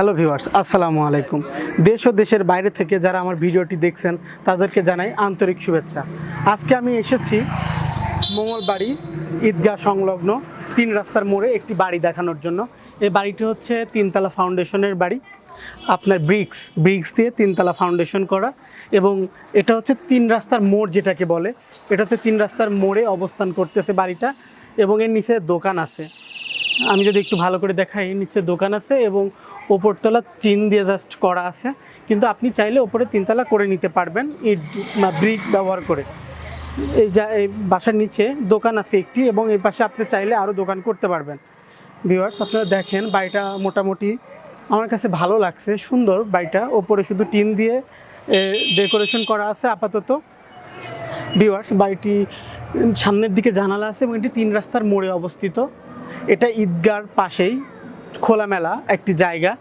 Hello viewers আসসালামু আলাইকুম। দেশ ও দেশের বাইরে থেকে যারা আমার ভিডিওটি দেখছেন, তাদেরকে জানাই আন্তরিক শুভেচ্ছা। আজকে আমি এসেছি মঙ্গলবাড়ি ঈদগাহ সংলগ্ন তিন রাস্তার মোড়ে একটি বাড়ি দেখানোর জন্য। এই বাড়িটি হচ্ছে তিনতলা ফাউন্ডেশনের বাড়ি। আপনার ব্রিক্স ব্রিক্স দিয়ে তিনতলা ফাউন্ডেশন করা এবং এটা হচ্ছে তিন রাস্তার মোড় যেটাকে বলে। এটা হচ্ছে তিন রাস্তার মোড়ে অবস্থান করতেছে বাড়িটা এবং এর নিচে দোকান আছে। আমি যদি একটু ভালো করে দেখাই, নিচে দোকান আছে এবং ওপরতলা চিন দিয়ে জাস্ট করা আছে। কিন্তু আপনি চাইলে ওপরে তিনতলা করে নিতে পারবেন ইট বা ব্রিক ব্যবহার করে। এই যা, এই বাসার নিচে দোকান আছে একটি এবং এই পাশে আপনি চাইলে আরও দোকান করতে পারবেন। ভিউয়ার্স আপনারা দেখেন বাড়িটা মোটামুটি আমার কাছে ভালো লাগছে, সুন্দর বাড়িটা। ওপরে শুধু টিন দিয়ে ডেকোরেশন করা আছে আপাতত। ভিউয়ার্স বাড়িটি সামনের দিকে জানালা আছে এবং এটি তিন রাস্তার মোড়ে অবস্থিত। এটা ঈদগার পাশেই। খোলামেলা একটি জায়গা।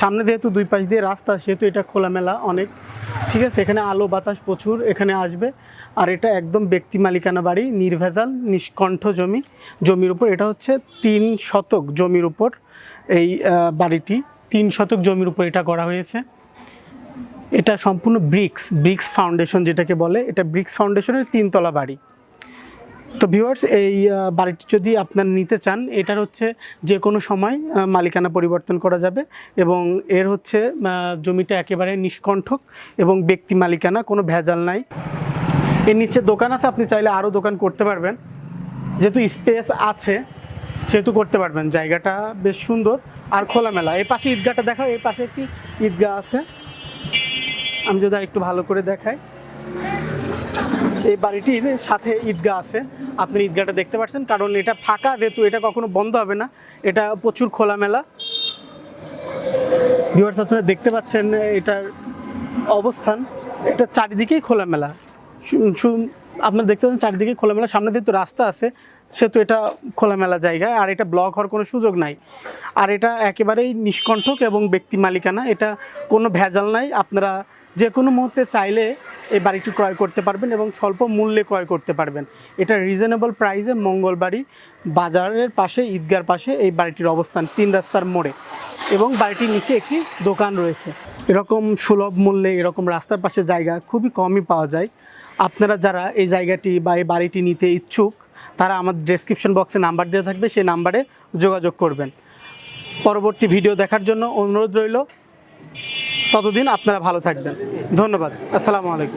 সামনে যেহেতু দুই পাশ দিয়ে রাস্তা, সেহেতু এটা খোলামেলা অনেক। ঠিক আছে, এখানে আলো, বাতাস প্রচুর এখানে আসবে। আর এটা একদম ব্যক্তি মালিকানা বাড়ি, নির্ভেজাল, নিষ্কণ্ঠ জমি। জমির উপর, এটা হচ্ছে তিন শতক জমির উপর এই বাড়িটি। তিন শতক জমির উপর এটা করা হয়েছে। এটা সম্পূর্ণ ব্রিক্স ব্রিক্স ফাউন্ডেশন যেটাকে বলে, এটা ব্রিক্স ফাউন্ডেশনের তিনতলা বাড়ি। তো ভিউয়ার্স এই বাড়িটি যদি আপনার নিতে চান, এটার হচ্ছে যে কোনো সময় মালিকানা পরিবর্তন করা যাবে এবং এর হচ্ছে জমিটা একেবারে নিষ্কণ্ঠক এবং ব্যক্তি মালিকানা, কোনো ভেজাল নাই। এর নিচে দোকান আছে, আপনি চাইলে আরও দোকান করতে পারবেন। যেহেতু স্পেস আছে, সেহেতু করতে পারবেন। জায়গাটা বেশ সুন্দর আর খোলামেলা। এই পাশে ঈদগাহটা দেখাও এর পাশে একটি ঈদগাহ আছে। আমি যদি আর একটু ভালো করে দেখাই। এই বাড়িটির সাথে ঈদগাহ আছে। আপনি ঈদগাহটা দেখতে পাচ্ছেন। কারণ এটা ফাঁকা, যেহেতু এটা কখনো বন্ধ হবে না। এটা প্রচুর খোলামেলা। ভিউয়ার্স আপনারা দেখতে পাচ্ছেন এটার অবস্থান। এটা চারিদিকেই খোলামেলা। আপনারা দেখতে পাচ্ছেন চারিদিকে খোলামেলা। সামনে যেহেতু রাস্তা আছে, সেহেতু এটা খোলামেলা জায়গা। আর এটা ব্লক হওয়ার কোনো সুযোগ নাই। আর এটা একেবারেই নিষ্কণ্ঠক এবং ব্যক্তি মালিকানা। এটা কোনো ভেজাল নাই। আপনারা যে কোনো মুহূর্তে চাইলে এই বাড়িটি ক্রয় করতে পারবেন এবং স্বল্প মূল্যে ক্রয় করতে পারবেন। এটা রিজনেবল প্রাইসে মঙ্গলবাড়ি বাজারের পাশে, ঈদগার পাশে এই বাড়িটির অবস্থান, তিন রাস্তার মোড়ে এবং বাড়িটির নিচে একটি দোকান রয়েছে। এরকম সুলভ মূল্যে, এরকম রাস্তার পাশে জায়গা খুবই কমই পাওয়া যায়। আপনারা যারা এই জায়গাটি বা এই বাড়িটি নিতে ইচ্ছুক, তারা আমার ডেসক্রিপশন বক্সে নাম্বার দেওয়া থাকবে, সেই নাম্বারে যোগাযোগ করবেন। পরবর্তী ভিডিও দেখার জন্য অনুরোধ রইল। ততদিন আপনারা ভালো থাকবেন। ধন্যবাদ। আসসালামু আলাইকুম।